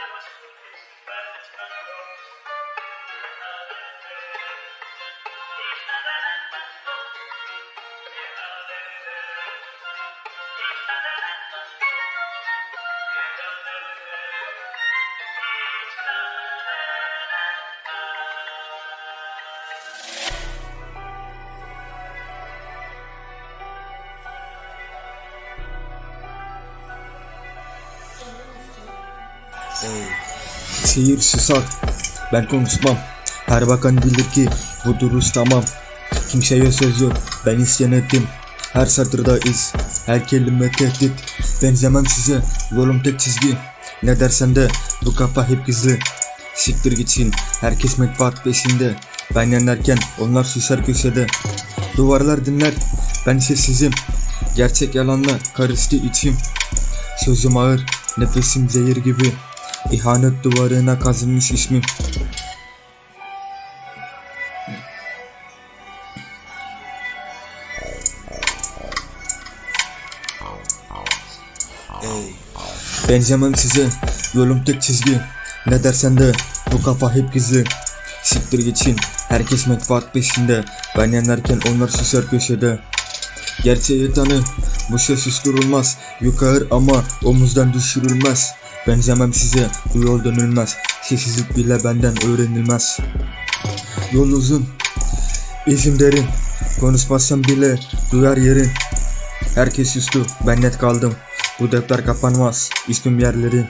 Thank you. Şehir susar. Ben konuşmam. Her bakan bilir ki bu duruş tamam. Kimseye söz yok. Ben isyan ettim. Her satırda iz. Her kelime tehdit. Benzemem size. Yolum tek çizgi. Ne dersen de bu kafa hep gizli. Siktir gitsin. Herkes menfaat peşinde. Ben yanarken onlar susar köşede. Duvarlar dinler. Ben sessizim. Gerçek yalanla karıştı içim. Sözüm ağır. Nefesim zehir gibi. İhanet duvarına kazınmış ismim. Benzemem size, yolum tek çizgi. Ne dersen de bu kafa hep gizli. Siktir geçin, herkes menfaat peşinde. Ben yanarken onlar susar köşede. Gerçeği tanı, bu şey susturulmaz. Yukarı ama omuzdan düşürülmez. Benzemem size bu yol dönülmez. Sessizlik bile benden öğrenilmez. Yol uzun İzim derin. Konuşmazsam bile duyar yerin. Herkes sustu ben net kaldım. Bu defter kapanmaz ismim yerlerin.